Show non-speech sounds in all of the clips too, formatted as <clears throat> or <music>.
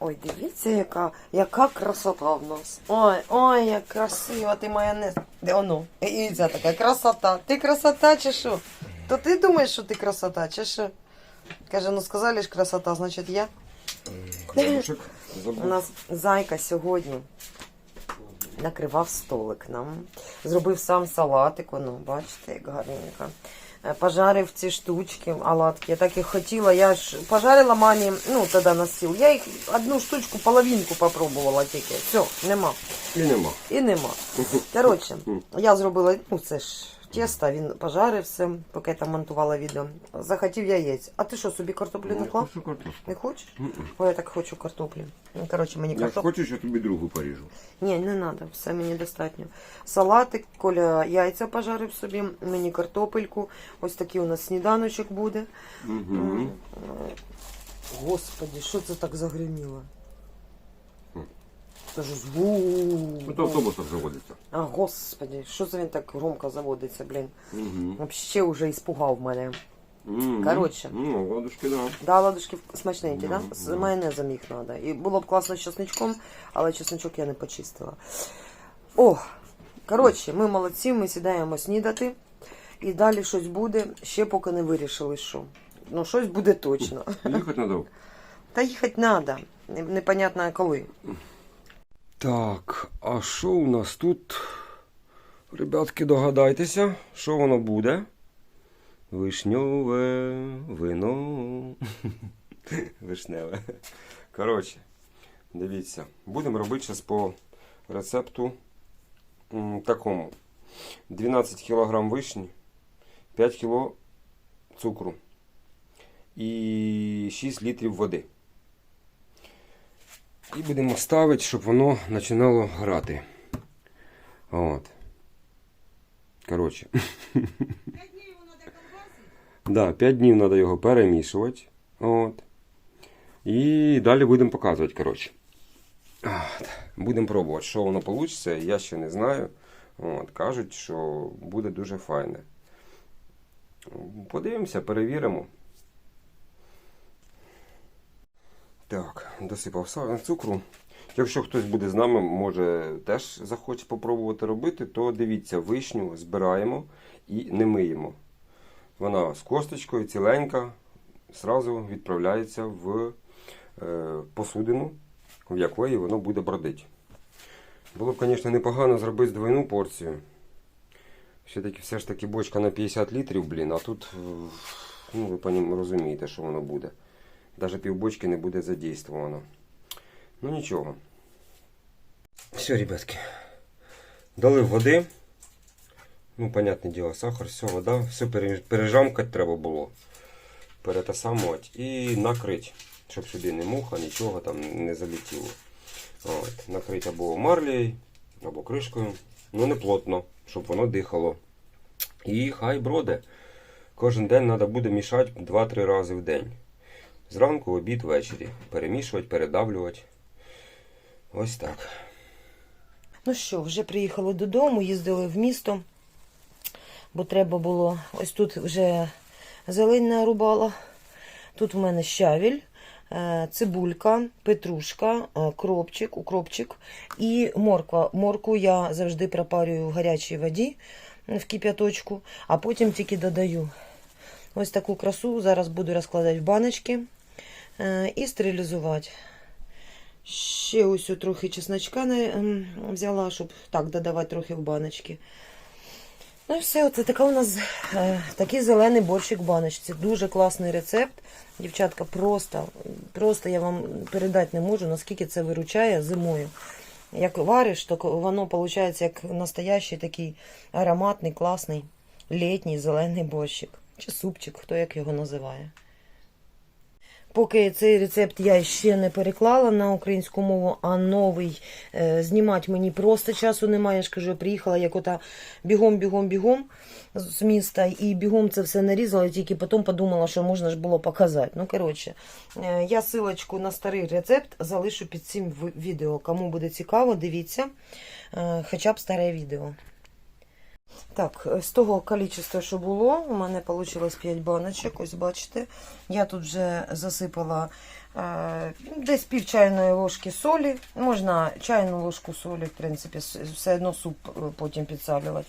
Ой, дивіться, яка, яка красота в нас. Ой, ой, як красиво, ти майонез. Де воно? І- ця така красота. Ти красота чи що? То ти думаєш, що ти красота, чи що? Каже, ну сказали ж красота, значить я. Хлібушек У забув. нас зайка сьогодні накривав столик нам. Зробив сам салатик, воно, бачите, як гарненько. Е, Пожарив ці штучки, оладки. Я так і хотіла. Я ж пожарила мамі, ну, тоді на стіл. Я їх одну штучку, половинку попробувала тільки. Все, нема. І нема. І нема. <laughs> Коротше, я зробила, ну це ж тісто, він пожарив все, поки я там монтувала відео. Захотів яєць. А ти що, собі картоплю не клав? Хочу картошку. Не хочеш? Мгм. Ой, я так хочу картоплі. Ну, коротше, мені Як картоплю. хочеш, я тобі другу поріжу. Ні, не треба, все мені достатньо. Салатик, Коля яйця пожарив собі, мені картопельку. Ось такий у нас сніданочок буде. Угу. М, е, Господи, що це так загриміло? Це ж звук. Це автобусом заводиться. А, господи, що це він так громко заводиться, блін. Угу. Вообще уже іспугав мене. Угу. Коротше. Ну, ладушки, да. Да, ладушки смачненькі, да? Мгм, З да. майонезом їх треба. І було б класно з чесничком, але чесничок я не почистила. О, коротше, ми молодці, ми сідаємо снідати. І далі щось буде, ще поки не вирішили, що. Ну, щось буде точно. Їхати треба. Та їхати треба. Непонятно коли. Так, а що у нас тут? Ребятки, догадайтеся, що воно буде? Вишньове вино. <laughs> Вишневе. Коротше, дивіться, будемо робити зараз по рецепту такому. 12 кг вишні, 5 кг цукру і 6 літрів води. І будемо ставити, щоб воно починало грати. От. Коротше. Да, 5 днів треба його перемішувати. От. І далі будемо показувати, коротше. Будемо пробувати, що воно вийде, я ще не знаю. От. Кажуть, що буде дуже файне. Подивимося, перевіримо. Так, досипав цукру. Якщо хтось буде з нами, може теж захоче попробувати робити, то дивіться, вишню збираємо і не миємо. Вона з косточкою ціленька, зразу відправляється в е, посудину, в якої воно буде бродити. Було б, звісно, непогано зробити двойну порцію. Все-таки все ж таки бочка на 50 літрів, блін, а тут, ну, ви розумієте, що воно буде. Даже півбочки не буде задействовано. Ну нічого. Все, ребятки. Дали води. Ну, понятне діло, сахар, все, вода, все пережамкати треба було. Перетасамувати і накрити, щоб сюди не муха, нічого там не залетіло. От, накрити або марлею, або кришкою. Ну не плотно, щоб воно дихало. І хай броде. Кожен день треба буде мішати 2-3 рази в день. Зранку, обід, ввечері. Перемішувати, передавлювати. Ось так. Ну що, вже приїхали додому, їздили в місто, бо треба було. Ось тут вже зелень нарубала. Тут в мене щавіль, е, цибулька, петрушка, е, кропчик, укропчик і морква. Морку я завжди пропарюю в гарячій воді в кип'яточку, а потім тільки додаю. Ось таку красу зараз буду розкладати в баночки і стерилізувати. Ще ось трохи чесночка не, взяла, щоб так додавати трохи в баночки. Ну і все, це така у нас е, такий зелений борщик в баночці. Дуже класний рецепт. Дівчатка, просто, просто я вам передати не можу, наскільки це виручає зимою. Як вариш, то воно виходить як настоящий такий ароматний, класний літній зелений борщик. Чи супчик, хто як його називає. Поки цей рецепт я ще не переклала на українську мову, а новий е, знімати мені просто часу немає. Я ж кажу, я приїхала як ота бігом, бігом, бігом з міста, і бігом це все нарізала, тільки потім подумала, що можна ж було показати. Ну, коротше, е, я силочку на старий рецепт залишу під цим відео. Кому буде цікаво, дивіться, е, хоча б старе відео. Так, з того кількості, що було, у мене вийшло 5 баночок, ось бачите. Я тут вже засипала е, десь пів чайної ложки солі. Можна чайну ложку солі, в принципі, все одно суп е, потім підсалювати.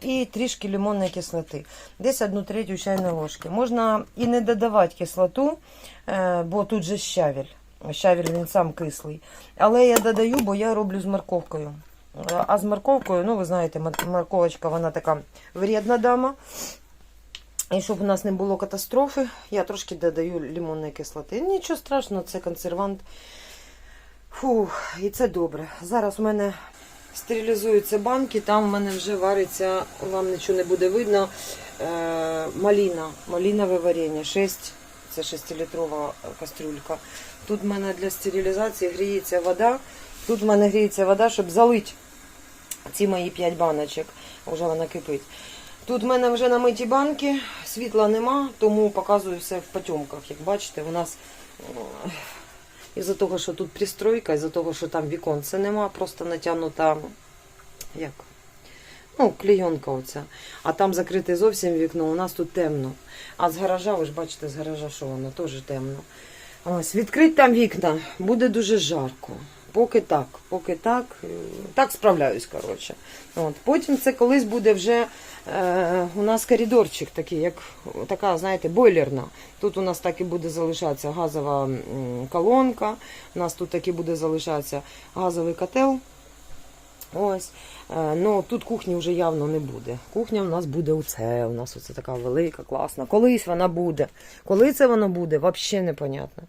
І трішки лимонної кислоти. Десь одну третю чайної ложки. Можна і не додавати кислоту, е, бо тут же щавель. Щавель він сам кислий. Але я додаю, бо я роблю з морковкою. А з морковкою, ну ви знаєте, мор- морковочка вона така вредна дама. І щоб у нас не було катастрофи, я трошки додаю лимонної кислоти. Нічого страшного, це консервант. Фух, і це добре. Зараз у мене стерилізуються банки, там в мене вже вариться, вам нічого не буде видно. Е, маліна, малінове варення. 6, це 6-літрова кастрюлька. Тут в мене для стерилізації гріється вода. Тут в мене гріється вода, щоб залити ці мої 5 баночок. Вже вона кипить. Тут в мене вже намиті банки, світла нема, тому показую все в потьомках. Як бачите, у нас е, із-за того, що тут пристройка, із-за того, що там віконце нема, просто натягнута як? Ну, клейонка оця. А там закрите зовсім вікно, у нас тут темно. А з гаража, ви ж бачите, з гаража, що воно теж темно. Ось, відкрити там вікна, буде дуже жарко. Поки так, поки так, е, так справляюсь, коротше. От. Потім це колись буде вже е, у нас коридорчик такий, як така, знаєте, бойлерна. Тут у нас так і буде залишатися газова колонка, у нас тут так і буде залишатися газовий котел. Ось. Е, Ну, тут кухні вже явно не буде. Кухня в нас буде оце. У нас оце така велика, класна. Колись вона буде. Коли це воно буде, взагалі непонятно.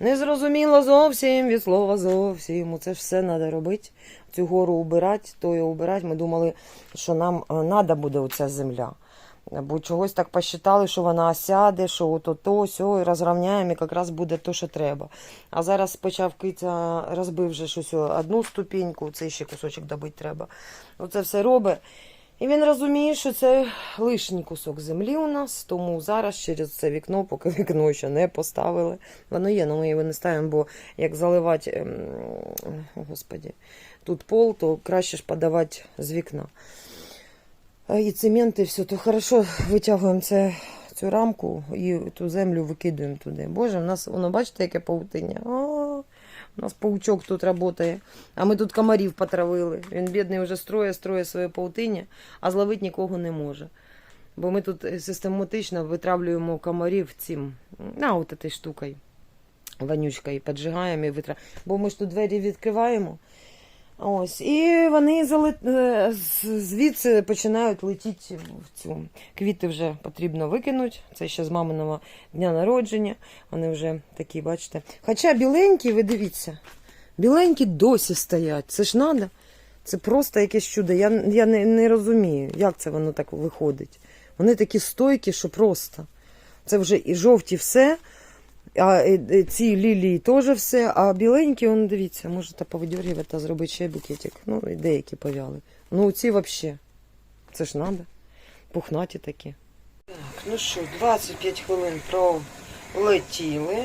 Не зрозуміло зовсім від слова зовсім. Це ж все треба робити. Цю гору убирати, тою убирати. Ми думали, що нам треба буде оця земля. Бо чогось так посчитали, що вона осяде, що ото то, сьо, і розрівняємо, і якраз буде то, що треба. А зараз почав киця, розбив вже щось одну ступіньку, цей ще кусочок добити треба. Оце все робить. І він розуміє, що це лишній кусок землі у нас, тому зараз через це вікно, поки вікно ще не поставили. Воно є, але ми його не ставимо, бо як заливати, ем, господі, тут пол, то краще ж подавати з вікна. А І цемент, і все, то хорошо витягуємо це, цю рамку і ту землю викидуємо туди. Боже, в нас, воно бачите, яке паутиння? А, у нас паучок тут працює. А ми тут комарів потравили. Він бідний вже строє, строє своє паутиння, а зловити нікого не може. Бо ми тут систематично витравлюємо комарів цим, а, от цією штукою, вонючкою, піджигаємо і витравлюємо. Бо ми ж тут двері відкриваємо. Ось, і вони зали... е, звідси починають летіти в цю. Квіти вже потрібно викинути. Це ще з маминого дня народження. Вони вже такі, бачите. Хоча біленькі, ви дивіться, біленькі досі стоять. Це ж треба. Це просто якесь чудо. Я, я не, не розумію, як це воно так виходить. Вони такі стойкі, що просто. Це вже і жовті все. А е, е, ці лілії теж все, а біленькі, он, дивіться, можете повидергувати та зробити ще букетик. Ну, і деякі повяли. Ну, ці взагалі. Це ж треба. Пухнаті такі. Так, ну що, 25 хвилин пролетіли.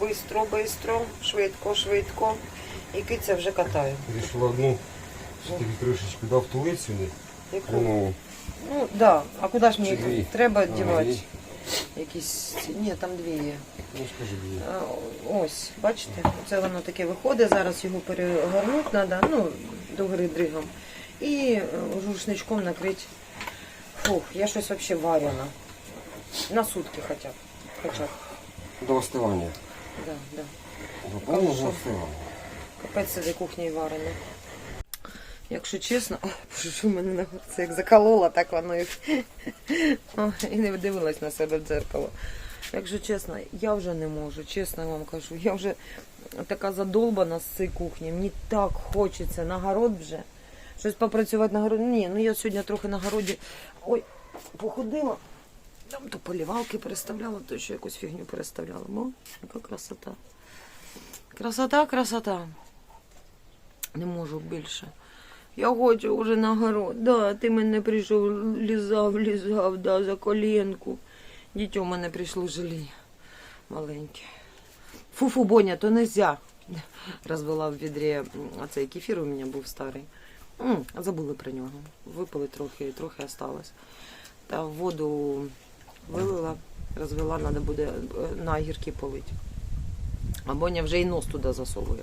Бистро, бистро, швидко, швидко. І киця вже катає. Вирішила одну тобі кришечку дав тулить сюди. Яку? Ну, Ну, так. Да. А куди ж мені треба дівати? Якісь. Ні, там дві є. ну. А, Ось, бачите, це воно таке виходить. Зараз його перегорнути треба, ну, догори дригом. І е, рушничком накрити. Фух, я щось взагалі варена. На сутки хоча б. Хоча б. До остивання. Да, да. До повного остивання. Капець сиди кухні варено. Якщо чесно, Ой, боже, що мене горці як заколола, так воно і, <laughs> і не дивилась на себе в дзеркало. Якщо чесно, я вже не можу, чесно вам кажу. Я вже така задолбана з цієї кухні. Мені так хочеться на город вже. Щось попрацювати на городі. Ні, ну я сьогодні трохи на городі. Ой, походила. Там то полівалки переставляла, то ще якусь фігню переставляла. Бо яка красота. Красота, красота. Не можу більше. Я хочу вже на город. Да, ти мене прийшов, лізав, лізав, да, за колінку. Дітьо мене прийшло жалі. Маленьке. Фу-фу, Боня, то нельзя. Розвела в відрі м, оцей кефір у мене був старий. М, забули про нього. Випили трохи, трохи осталось. Та воду вилила, розвела, треба буде е, на гірки полити. А Боня вже і нос туди засовує.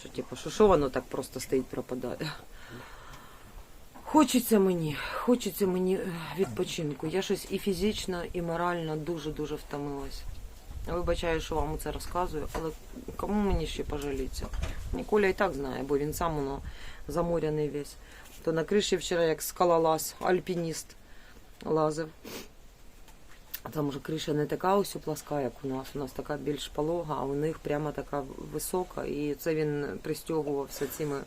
Що, типу, що, що воно так просто стоїть, пропадає. Хочеться мені, хочеться мені е, відпочинку. Я щось і фізично, і морально дуже-дуже втомилась. Вибачаю, що вам це розказую, але кому мені ще пожаліться? Ніколя і так знає, бо він сам воно заморяний весь. То на криші вчора як скалолаз, альпініст лазив. Там уже криша не така ось пласка, як у нас. У нас така більш полога, а у них прямо така висока. І це він пристягувався цими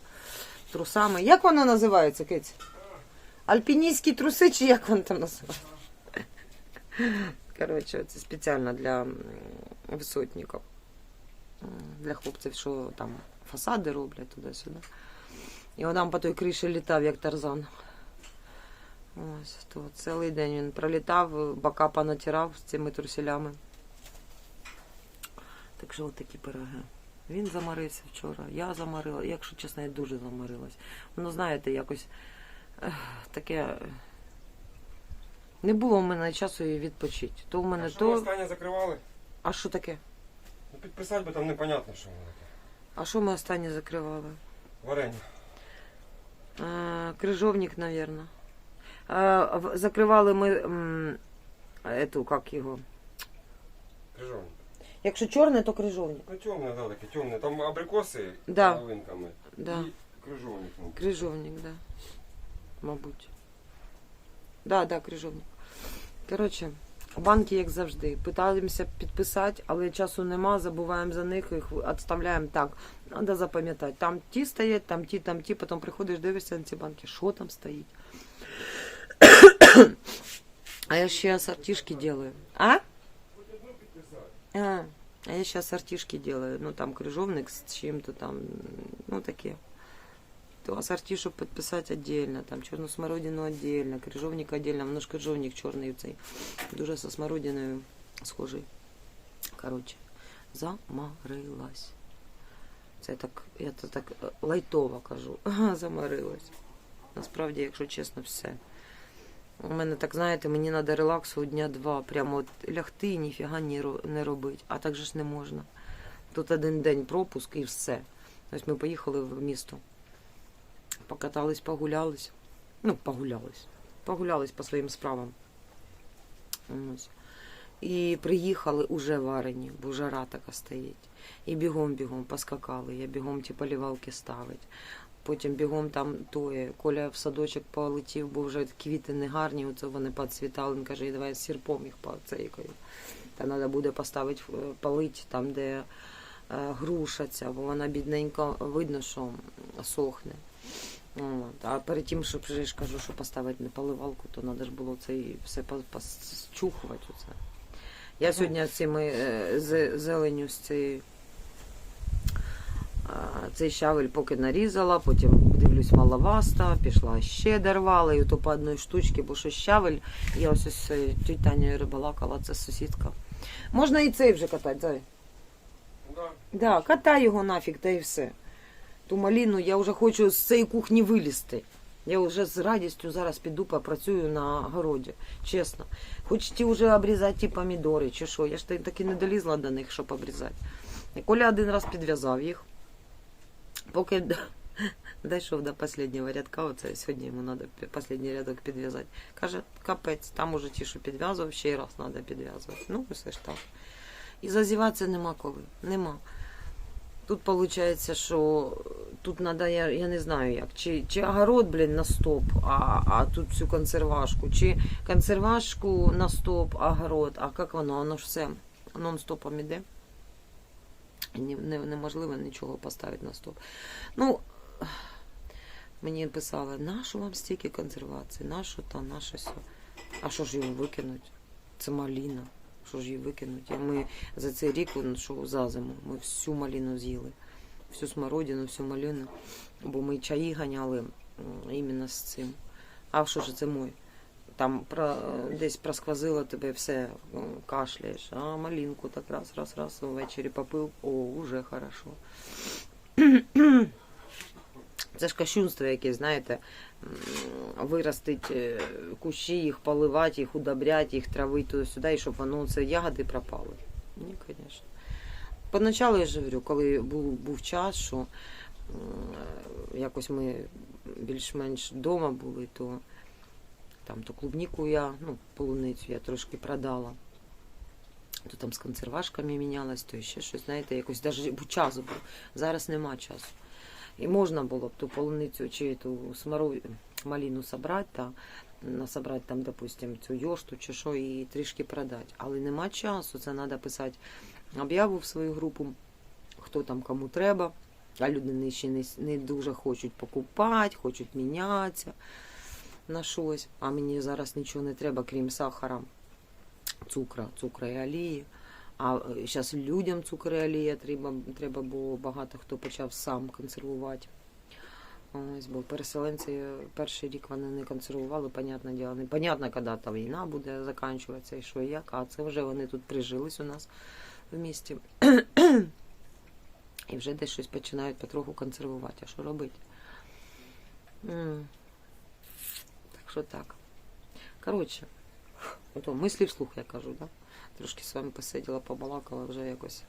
трусами. Як воно називається, Киць? Альпіністські труси, чи як воно там називається? Коротше, це спеціально для висотників. Для хлопців, що там фасади роблять туди-сюди. І он там по той криші літав, як тарзан. Ось, то цілий день він пролітав, бока понатирав з цими труселями. Так що от такі пироги. Він заморився вчора, я заморила. Якщо чесно, я дуже заморилась. Воно, знаєте, якось ех, таке. Не було в мене часу і відпочити. То в мене А що то. останнє закривали? А що таке? Ну підписати, бо там непонятно, що воно таке. А що ми останнє закривали? Варення. Е, Крижовник, напевно. Закривали ми м, ету, як його. Крижовник. Якщо чорне, то крижовник. Ну темне, да, таке темне. Там абрикоси Да. половинками. Да. І крижовник. ну. Крижовник, да. Мабуть. Да, да, крижовник. Коротше, банки, як завжди. Питаємося підписати, але часу нема, забуваємо за них, їх відставляємо так. Треба запам'ятати. Там ті стоять, там ті, там ті, потім приходиш, дивишся на ці банки, що там стоїть. А я ще ассортишки делаю. А? А, а я сейчас ассортишки делаю. Ну, там крыжовник с чем-то там, ну, такие. То ассорти, чтобы подписать отдельно, там черную смородину отдельно, крыжовник отдельно, ж крыжовник чорний цей, дуже со смородиною схожий. Короче, замарилась. Це так, я то так е, лайтово кажу. <laughs> Ага, замарилась. Насправді, якщо чесно, все. У мене так, знаєте, мені треба релаксу дня два. Прямо от лягти і ніфіга ні не робити. А так же ж не можна. Тут один день пропуск і все. Ось ми поїхали в місто. Покатались, погулялись. Ну, погулялись. Погулялись по своїм справам. Ось. І приїхали уже варені, бо жара така стоїть. І бігом-бігом поскакали. Я бігом ті полівалки ставить. Потім бігом там тоє. Коля в садочок полетів, бо вже квіти не гарні, оце вони поцвітали. Він каже, давай сірпом їх поцейкаю. Та треба буде поставити е, полить там, де е, груша ця, бо вона бідненько видно, що сохне. От. А перед тим, щоб вже ж кажу, що поставити на поливалку, то треба ж було це і все по- посчухувати. Оце. Я сьогодні цими зеленю з цією цей щавель поки нарізала, потім дивлюсь маловаста, пішла ще дорвала, і то по одній штучці, бо що щавель, я ось ось з тіть Танею рибалакала, це сусідка. Можна і цей вже катати, зай. Да. Да, катай його нафіг, та і все. Ту маліну я вже хочу з цієї кухні вилізти. Я вже з радістю зараз піду попрацюю на городі, чесно. Хоч ті вже обрізати ті помідори чи що. Я ж таки не долізла до них, щоб обрізати. Коля один раз підв'язав їх. Поки дійшов <laughs> до останнього рядка, оце сьогодні йому треба останній рядок підв'язати. Каже, капець, там уже ті, що підв'язував, ще й раз треба підв'язувати. Ну, все ж так. І зазіватися нема коли. Нема. Тут виходить, що тут треба, я, я не знаю як, чи, чи огород, блін, на стоп, а, а тут всю консервашку, чи консервашку на стоп, огород, а як воно, воно ж все нон-стопом іде. Неможливо нічого поставити на стоп. Ну, мені писали, нащо вам стільки консервації, нащо та, нащо все. А що ж його викинуть? Це маліна. Що ж її викинуть? А ми за цей рік, що за зиму, ми всю маліну з'їли. Всю смородину, всю малину. Бо ми чаї ганяли іменно з цим. А що ж зимою? Там про, десь просквозило тебе все, кашляєш, а малинку так раз, раз, раз ввечері попив, о, уже хорошо. <clears throat> Це ж кощунство якесь, знаєте, виростить е, кущі, їх поливати, їх удобряти, їх травити туди-сюди, і щоб воно це ягоди пропали. Ні, звісно. Поначалу я ж говорю, коли був, був час, що е, якось ми більш-менш вдома були, то там то клубніку я, ну, полуницю я трошки продала. То там з консервашками мінялась, то ще щось, знаєте, якось навіть час був. Зараз нема часу. І можна було б ту полуницю чи ту смару маліну собрати та насобрати там, допустим, цю йошту чи що і трішки продати. Але нема часу. Це треба писати об'яву в свою групу, хто там кому треба. А люди ще не, не дуже хочуть покупати, хочуть мінятися на щось. А мені зараз нічого не треба, крім сахара, цукра, цукра і олії. А зараз людям цукор і олія треба, треба, бо багато хто почав сам консервувати. Ось, бо переселенці перший рік вони не консервували, понятне діло. Непонятно, коли та війна буде закінчуватися і що і як, а це вже вони тут прижились у нас в місті. І вже десь щось починають потроху консервувати. А що робити? Що так. Коротше, <laughs> ото мислі вслух, я кажу, да? Трошки з вами посиділа, побалакала вже якось.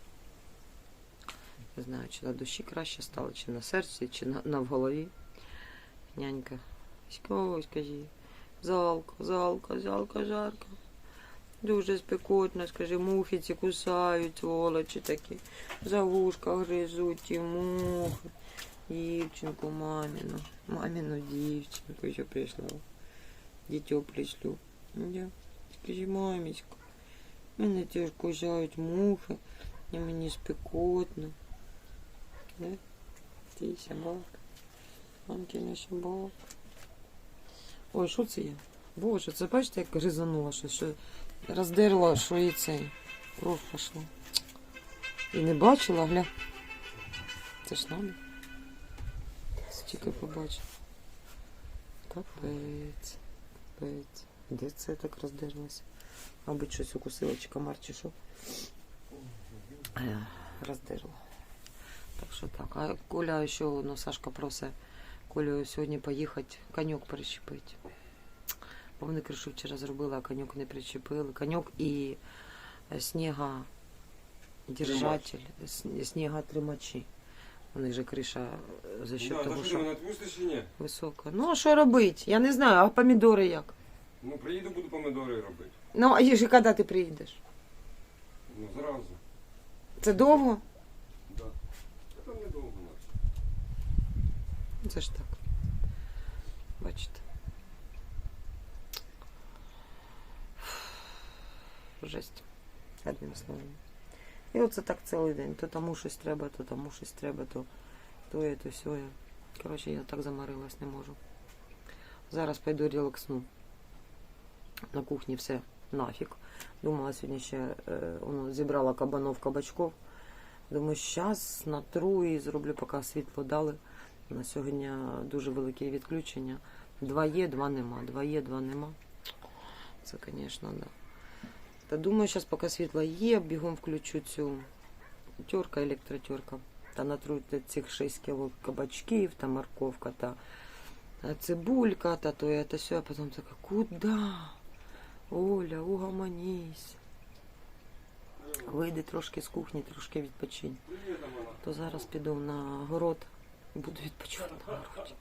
Не знаю, чи на душі краще стало, чи на серці, чи на, на в голові. Нянька. Ось скажи. Залка, залка, залка, жарко. Дуже спекотно, скажи, мухи ці кусають, сволочі такі. За вушка гризуть ті мухи. Дівчинку мамину. Мамину дівчинку, що прийшла. Дітьо пришлю. Я. Скажи, мамечка, мене теж кусають мухи, і мені спекотно. Да? Ти собака. Мамкина собака. Ой, що це я? Боже, це бачите, як гризанула щось, що роздерла, що і цей. Кров пішла. І не бачила, гля. Це ж надо. Тільки побачив. Капець. Капець. Де це так роздерлося? Мабуть, щось укусило, чи комар, чи що. Е, Роздерло. Так що так. А Коля ще, ну, Сашка просить Колю сьогодні поїхати коньок перещепити. Бо вони кришу вчора зробили, а коньок не причепили. Коньок і е, сніга держатель, сніготримачі. У них же криша е, за счет того, що на чи ні? висока. Ну, а що робити? Я не знаю, а помідори як? Ну, приїду, буду помидори робити. Ну, а їх же коли ти приїдеш? Ну, зразу. Це довго? Да. Там недовго наче. Ну, Це ж так. Бачите. Жесть. Одним словом. І оце так цілий день. То тому щось треба, то тому щось треба, то то є, то сьоє. Коротше, я так замарилась, не можу. Зараз пойду релаксну. На кухні все нафіг. Думала сьогодні ще е, зібрала кабанов кабачков. Думаю, зараз натру і зроблю, поки світло дали. На сьогодні дуже велике відключення. Два є, два нема. Два є, два нема. Це, звісно, да. Та думаю, зараз поки світло є, бігом включу цю тюрка, електротюрка. Та натру цих 6 кіло кабачків, та морковка, та цибулька, та то і те все. А потім така, куди? Оля, угомонісь. Вийди трошки з кухні, трошки відпочинь. То зараз піду на город буду відпочивати на городі.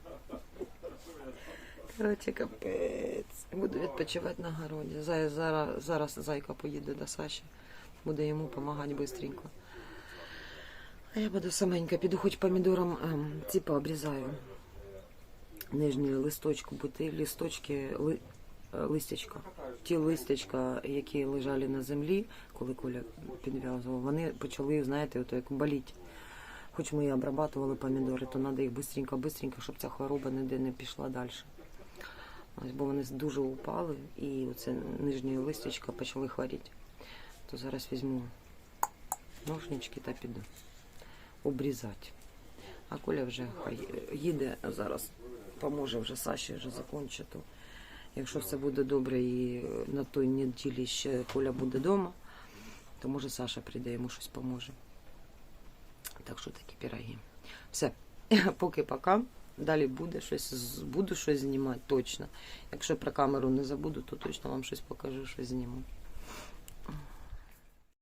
Коротше, капець. Буду відпочивати на городі. Зараз, зараз, зайка поїде до Саші. Буде йому допомагати швидко. А я буду саменька, піду хоч помідором ем, ці пообрізаю. Нижні листочку, бо ті листочки, ли, е, листячка. Ті листячка, які лежали на землі, коли Коля підв'язував, вони почали, знаєте, ото як боліти. Хоч ми і обрабатували помідори, то треба їх бистренько-бистренько, щоб ця хвороба ніде не пішла далі. Ось, бо вони дуже упали, і оце нижні листячка почали хворіти. То зараз візьму ножнички та піду обрізати. А Коля вже хай їде зараз, поможе вже Саші вже закінчити. Якщо все буде добре і на той неділі ще Коля буде вдома, то може Саша прийде, йому щось поможе. Так що такі піроги. Все, <laughs> поки пока. Далі буде щось, буду щось знімати точно. Якщо про камеру не забуду, то точно вам щось покажу, що зніму.